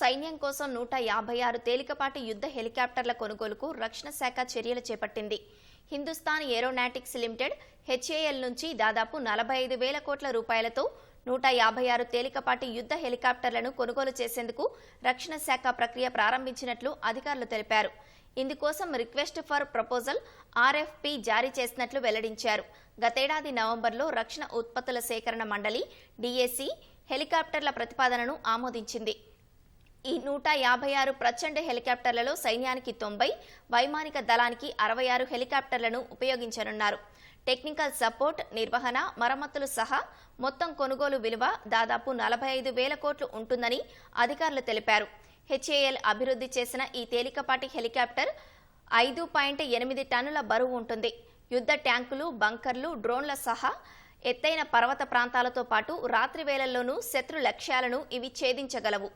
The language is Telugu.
సైన్యం కోసం నూట యాభై ఆరు తేలికపాటి యుద్ధ హెలికాప్టర్ల కొనుగోలుకు రక్షణ శాఖ చర్యలు చేపట్టింది. హిందుస్థాన్ ఏరోనాటిక్స్ లిమిటెడ్ హెచ్ఏఎల్ నుంచి దాదాపు నలభై ఐదు వేల కోట్ల రూపాయలతో నూట యాభై ఆరు తేలికపాటి యుద్ధ హెలికాప్టర్లను కొనుగోలు చేసేందుకు రక్షణ శాఖ ప్రక్రియ ప్రారంభించినట్లు అధికారులు తెలిపారు. ఇందుకోసం రిక్వెస్ట్ ఫర్ ప్రపోజల్ ఆర్ఎఫ్పి జారీ చేసినట్లు వెల్లడించారు. గతేడాది నవంబర్లో రక్షణ ఉత్పత్తుల సేకరణ మండలి డిఎసి హెలికాప్టర్ల ప్రతిపాదనను ఆమోదించింది. ఈ నూట యాభై ఆరు ప్రచండ హెలికాప్టర్లలో సైన్యానికి తొంభై వైమానిక దళానికి అరవై ఆరు హెలికాప్టర్లను ఉపయోగించనున్నారు. టెక్నికల్ సపోర్ట్ నిర్వహణ మరమ్మతులు సహా మొత్తం కొనుగోలు విలువ దాదాపు నలభై ఐదు వేల కోట్లు ఉంటుందని అధికారులు తెలిపారు. హెచ్ఏఎల్ అభివృద్ధి చేసిన ఈ తేలికపాటి హెలికాప్టర్ ఐదు పాయింట్ ఎనిమిది టన్నుల బరువు ఉంటుంది. యుద్ధ ట్యాంకులు బంకర్లు డ్రోన్ల సహా ఎత్తైన పర్వత ప్రాంతాలతో పాటు రాత్రి వేళల్లోనూ శత్రు లక్ష్యాలను ఇవి ఛేదించగలవు.